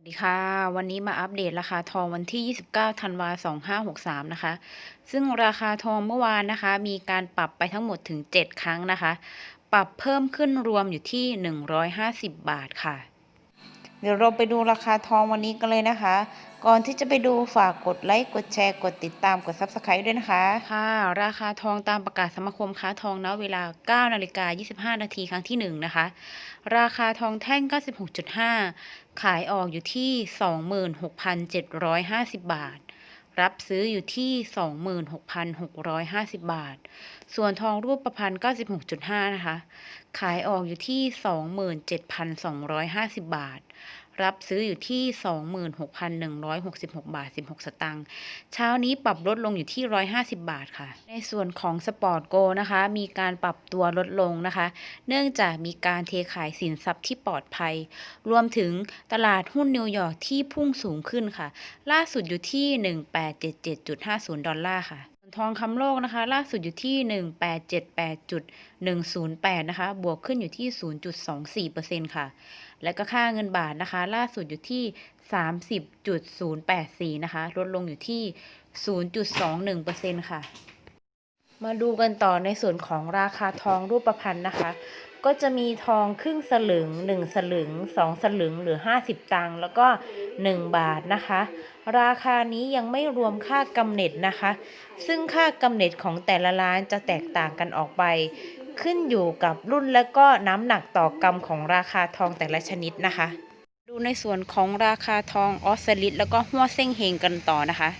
สวัสดีค่ะ วันนี้มาอัปเดตราคาทองวันที่ 29 ธันวาคม2563 นะคะ ซึ่งราคาทองเมื่อวานนะคะ มีการปรับไปทั้งหมดถึง 7 ครั้งนะคะ ปรับเพิ่มขึ้นรวมอยู่ที่ 150 บาทค่ะ เดี๋ยวเราไปดูราคาทองวันนี้กันเลยนะคะ ก่อนที่จะไปดูฝากกดไลค์ กดแชร์ กดติดตาม กด Subscribe ด้วยนะคะ ค่ะ ราคาทองตามประกาศสมาคมค้าทองณเวลา 9 นาฬิกา 25 นาทีครั้งที่ 1 นะคะ ราคาทองแท่ง 96.5 ขายออกอยู่ที่ 26,750 บาท รับซื้ออยู่ที่ 26,650 บาท ส่วนทองรูปประพันธ์ 96.5 นะคะ ขายออกอยู่ที่ 27,250 บาท รับซื้ออยู่ที่ 26,166 บาท 16 สตางค์ เช้านี้ปรับลดลงอยู่ที่ 150 บาทค่ะ ในส่วนของสปอร์ตโกนะคะ มีการปรับตัวลดลงนะคะ เนื่องจากมีการเทขายสินทรัพย์ที่ปลอดภัย รวมถึงตลาดหุ้นนิวยอร์กที่พุ่งสูงขึ้นค่ะ ล่าสุดอยู่ที่ 1877.50 ดอลลาร์ค่ะ ทองคำโลกนะคะ ล่าสุดอยู่ที่ 1878.108 นะคะ บวกขึ้นอยู่ที่ 0.24%ค่ะ และก็ค่าเงินบาทนะคะ ล่าสุดอยู่ที่ 30.084 นะคะ ลดลงอยู่ที่ 0.21%ค่ะ มาดูกันต่อในส่วนของราคาทองรูปพรรณนะคะ ก็จะมีทองครึ่งสลึง 1 สลึง 2 สลึงหรือ 50 ตังค์แล้วก็ 1 บาทนะคะ ราคานี้ยังไม่รวมค่ากำเนิดนะคะ ซึ่งค่ากำเนิดของแต่ละร้านจะแตกต่างกันออกไป ขึ้นอยู่กับรุ่นและก็น้ำหนักต่อกรัมของราคาทองแต่ละชนิดนะคะ ดูในส่วนของราคาทองออสเซลิตแล้วก็หัวเส้งเฮงกันต่อนะคะ